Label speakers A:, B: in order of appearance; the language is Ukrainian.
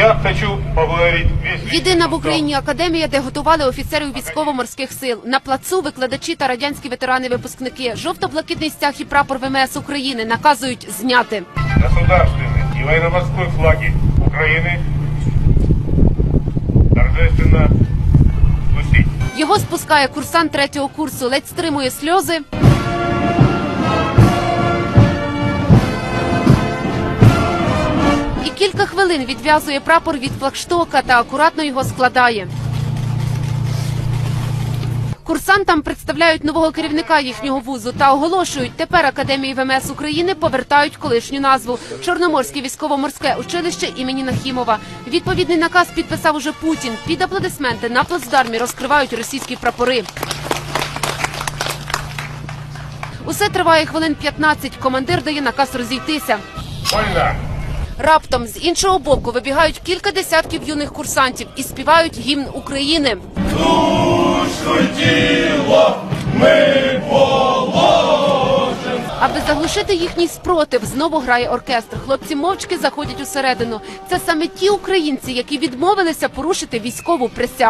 A: Я хочу поблагодарить весь
B: Єдина в
A: личный
B: Україні академія, де готували офіцерів військово-морських сил. На плацу викладачі та радянські ветерани-випускники. Жовто-блакитний стяг і прапор ВМС України наказують зняти.
A: состав, государственный и военно-морской флаги Украины торжественно спустить.
B: Його спускає курсант третього курсу, ледь стримує сльози. Кілька хвилин відв'язує прапор від флагштока та акуратно його складає. Курсантам представляють нового керівника їхнього вузу та оголошують, тепер Академії ВМС України повертають колишню назву Чорноморське військово-морське училище імені Нахімова. Відповідний наказ підписав уже Путін. Під аплодисменти на плацдармі розкривають російські прапори. Усе триває хвилин 15. Командир дає наказ розійтися.
A: Вольно!
B: Раптом з іншого боку вибігають кілька десятків юних курсантів і співають гімн України. Аби заглушити їхній спротив, знову грає оркестр. Хлопці мовчки заходять усередину. Це саме ті українці, які відмовилися порушити військову присягу.